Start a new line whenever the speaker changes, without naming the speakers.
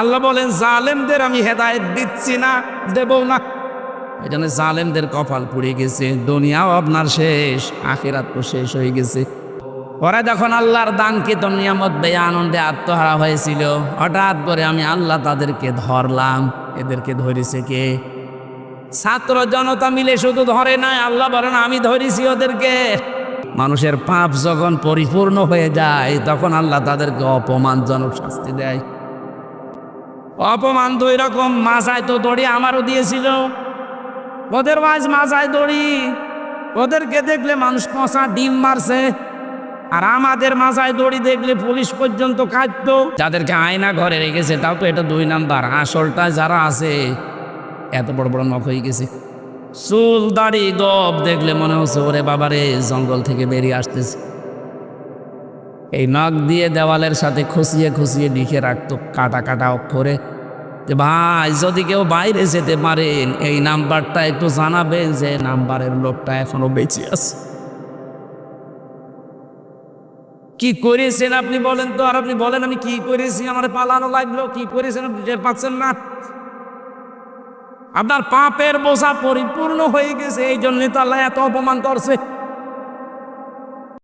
আল্লাহ বলেন, জালেমদের আমি হেদায়েত দিচ্ছি না দেবও না। এই জন্য জালেমদের কপাল পুড়ে গেছে, দুনিয়াও আপনার শেষ, আখিরাত তো শেষ হয়ে গেছে। ওরা যখন আল্লাহর দানকে তো নিয়ামত বেয়ে আনন্দে আত্মহারা হয়েছিল, হঠাৎ করে আমি আল্লাহ তাদেরকে ধরলাম। এদেরকে ধরেছে কে? ছাত্র জনতা মিলে শুধু ধরে নাই, আল্লাহ বলেন আমি ধরেছি ওদেরকে। মানুষের পাপ যখন পরিপূর্ণ হয়ে যায়, তখন আল্লাহ তাদেরকে অপমানজনক শাস্তি দেয়। অপমান দুই রকম মাথায় তো দড়ি আমারও দিয়েছিল। ওদের মাঝ মাথায় দড়ি। ওদেরকে দেখলে মানুষ পচা ডিম মারছে। আর আমাদের মাথায় দড়ি দেখলে পুলিশ পর্যন্ত কাঁদতো। যাদেরকে আয়না ঘরে রেখেছে, তাও তো এটা দুই নাম্বার। আসলটা যারা আছে, এত বড় বড় নখ হয়ে গেছে। চুল দাড়ি গপ দেখলে মনে হচ্ছে, ওরে বাবারে, জঙ্গল থেকে বেরিয়ে আসতেছে। এই নখ দিয়ে দেওয়ালের সাথে খুশিয়ে খুশিয়ে লিখে রাখতো কাটা কাটা অক্ষরে যে ভাই, যদি কেউ বাইরে যেতে পারেন এই নাম্বারটা একটু জানাবেন যে নাম্বারের লোকটা এখনও বেঁচে আছে। কি করেছেন আপনি বলেন তো? আর আপনি বলেন, আমি কি করেছি? আমার পালানো লাগল, কি করেছেন আপনি? পাচ্ছেন না। আপনার পাপের বোঝা পরিপূর্ণ হয়ে গেছে এই জন্যই তো এত অপমান করছে।